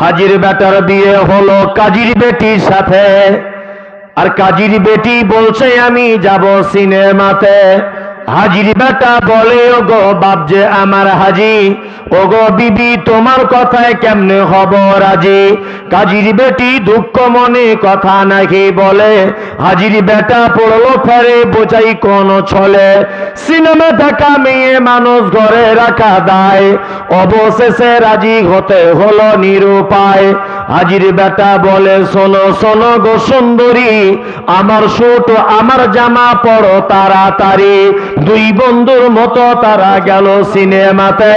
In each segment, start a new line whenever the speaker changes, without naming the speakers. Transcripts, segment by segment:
হাজির বেটার বিয়ে হলো কাজির বেটির সাথে। আর কাজির বেটি বলছে আমি যাব সিনেমাতে। হাজির বেটা বলে ও গো বাপ যে আমার হাজি ও গো বিবি তোমার কথায় কেমনে হব রাজি? কাজীর বেটি দুঃখ মনে কথা নাকি বলে, হাজির বেটা পড়ল ফেরে, বোঝাই কোন ছলে। সিনেমা দেখা মেয়ে মানুষ ঘরে রাখা দায়, অবশেষে রাজি হতে হলো নিরুপায়। হাজির বেটা বলে, শোনো শোনো গো সুন্দরী, আমার সুট, আমার জামা পড়ো তাড়াতাড়ি। দুই বন্ধুর মতো তারা গেল সিনেমাতে।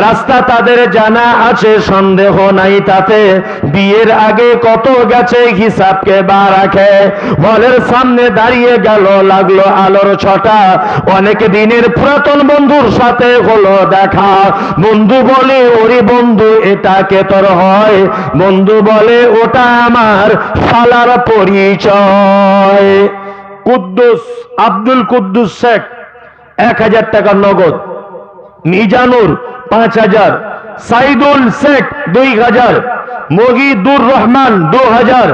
রাস্তা তাদের জানা আছে, সন্দেহ নাই তাতে। বিয়ের আগে কত গেছে হিসাবকে বা রাখে। হলের সামনে দাঁড়িয়ে গেল, লাগল আলোর ছটা। অনেক দিনের পুরাতন বন্ধুর সাথে হলো দেখা। বন্ধু বলে, ওরে বন্ধু এটাকে তোর হয়? বন্ধু বলে, ওটা আমার শালার পরিচয়। কুদ্দুস, আব্দুল কুদ্দুস শেখ, এক হাজার টাকা নগদ। মিজানুর, পাঁচ হাজার। সাইদুল শেখ, দুই হাজার। মগিদুর রহমান, দু হাজার।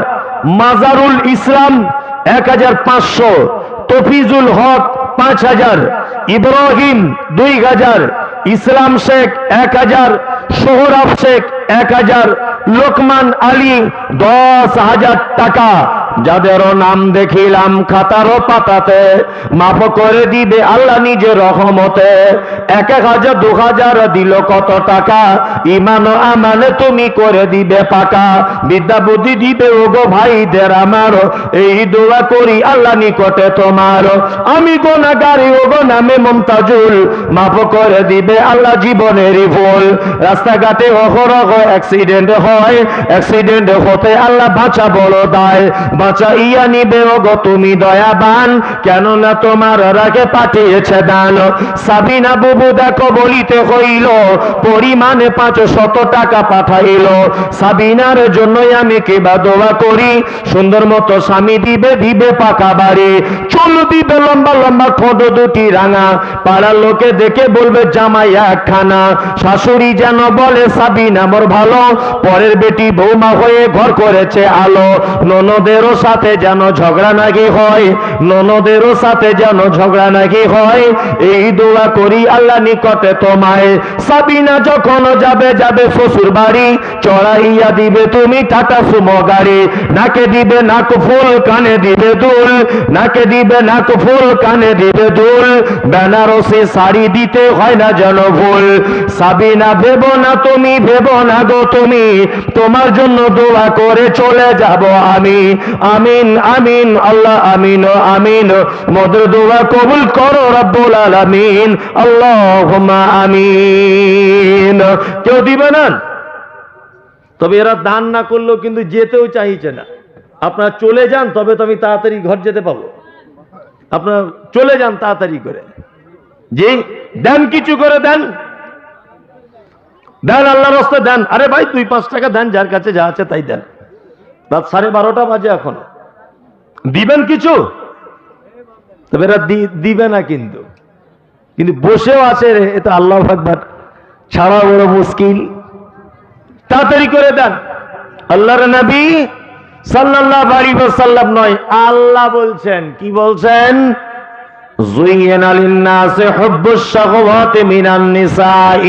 মাজারুল ইসলাম, এক হাজার পাঁচশো। তফিজুল হক, পাঁচ হাজার। ইব্রাহিম, দুই হাজার। ইসলাম শেখ, এক হাজার। সোহরাব শেখ এক হাজার লোকমান আলী দশ হাজার টাকা। যাদেরও নাম দেখিলাম খাতারও পাতাতে, মাফ করে দিবে আল্লাহ নিজের রহমতে। এক এক হাজার, দু হাজার দিল কত টাকা? ইমান ও আমানে তুমি করে দিবে পাকা। বিদ্যা বুদ্ধি দিবে, ওগো ভাইদের আমার। এই দোয়া করি আল্লাহ নিকটে তোমার। আমি গোনাগারি, ওগো নামে মমতাজুল। মাফ করে দিবে আল্লাহ জীবনেরই ভুল। রাস্তাঘাটে অহরহ অ্যাক্সিডেন্ট হয়। অ্যাক্সিডেন্ট হতে আল্লাহ বাঁচা বড় দায়। বাঁচা ইয়া নিবে, ওগো তুমি দয়াবান। কেননা তোমার রাগে পাঠিয়েছে দান। সাবিনা বুবু দেখো, বলিতে হইল, পরিমাণে পাঁচ শত টাকা পাঠাইল। সাবিনার জন্যই আমি কিবা দোয়া করি? সুন্দর মতো স্বামী দিবে দিবে পাকা বাড়ি। চুল দিবে লম্বা লম্বা খোদ দুটি রাঙা। পাড়ার লোকে দেখে বলবে, জামাই একখানা। শাশুড়ি যেন বলে, সাবিনা মোর ভালো। পরের বেটি বৌমা হয়ে ঘর করেছে আলো। ননদেরও সাথে যেন ঝগড়া নাকি হয়, ননদেরও সাথে যেন ঝগড়া নাকি হয়, এই দোয়া করি আল্লাহ নিকটে তোমায়। সাবিনা যখন যাবে যাবে শ্বশুর বাড়ি চড়াইয়া দিবে তুমি টাটা সুমো গাড়ি। নাকে দিবে নাক ফুল, কানে দিবে দুল, নাকে দিবে নাক ফুল, কানে দিবে দুল। বেনারসি শাড়ি দিতে হয় না যেন ভুল। সাবিনা, ভেবো না তুমি, ভেবো না গো তুমি, তোমার জন্য দোয়া করে চলে যাব আমি। আমিন আমিন, আল্লাহ আমিন, ও আমিন মধুর দোয়া কবুল করো রব্বুল আলামিন, আল্লাহুম্মা আমিন। কেউ দিবে না? তবে এরা দান না করলেও কিন্তু যেতেও চাইছে না। আপনারা চলে যান, তবে তো আমি তাড়াতাড়ি ঘর যেতে পাবো। আপনারা চলে যান তাড়াতাড়ি করে। জি, দেন কিছু করে, দেন। দেন আল্লাহ রস্তে দেন। আরে ভাই, দুই পাঁচ টাকা দেন, যার কাছে যা আছে তাই দেন। রাত সাড়ে বারোটা বাজে এখন। দিবেন কিছু? তবে এরা দিবে না কিন্তু। কিন্তু বসেও আছে রে, এ তো আল্লাহ ভাগবার ছাড়া বড় মুশকিল। তাড়াতাড়ি করে দেন। আল্লাহর নবী সাল্লাহ বাড়ি সাল্লাম নয়, আল্লাহ বলছেন, কি বলছেন? জুইয়েন আলিন্নাসে হব্বুস সাগবাতে মিনান নিসাই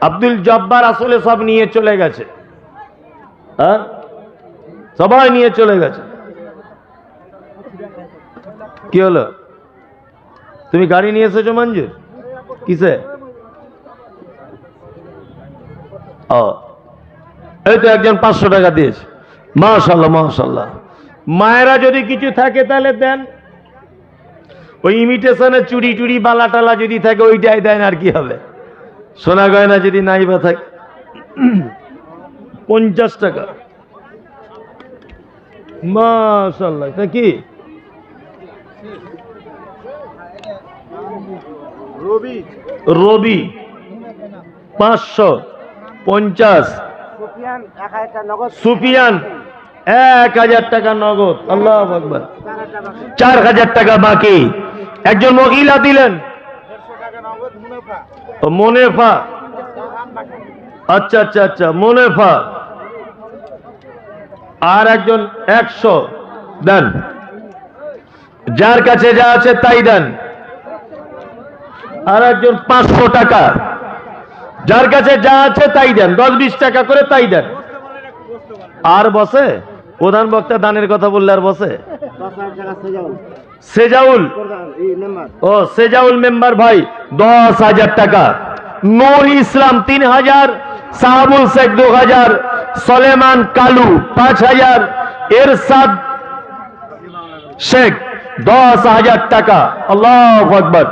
আব্দুল জব্বার আসলে সব নিয়ে চলে গেছে। হ্যাঁ? সবাই নিয়ে চলে গেছে। কি হলো? তুমি গাড়ি নিয়ে এসেছ মঞ্জুর? কিসে? ও। এই তো একজন পাঁচশো টাকা দিয়েছে। মাশাল্লাহ মাশাল্লাহ মায়েরা যদি কিছু থাকে তাহলে দেন। ওই ইমিটেশনের চুরি টুরি বালা টালা যদি থাকে, ওইটাই দেন আর কি হবে। সোনা গয়না যদি নাই বা থাকে পঞ্চাশ টাকা। মাশাল্লাহ এটা কি?
রবি।
রবি পাঁচশো পঞ্চাশ।
সুফিয়ান এক হাজার
টাকা নগদ। আল্লাহ
চার হাজার টাকা
বাকি। একজন মহিলা দিলেন
মুনাফা।
আচ্ছা আচ্ছা আচ্ছা মোনেফা। আর একজন একশো দেন। যার কাছে যা আছে তাই দেন। আর একজন পাঁচশো টাকা। যার কাছে যা আছে তাই দেন। দশ বিশ টাকা করে তাই দেন। আর বসে? প্রধান বক্তা দানের কথা বললে আর বসে?
সেজাউল।
সেজাউল
প্রধান এই মেম্বার
ও, সেজাউল মেম্বার ভাই, দশ হাজার টাকা। নূর ইসলাম তিন হাজার, সাহাবুল শেখ দু হাজার, সলেমান কালু পাঁচ হাজার, এরশাদ শেখ দশ হাজার টাকা। আল্লাহ আকবর।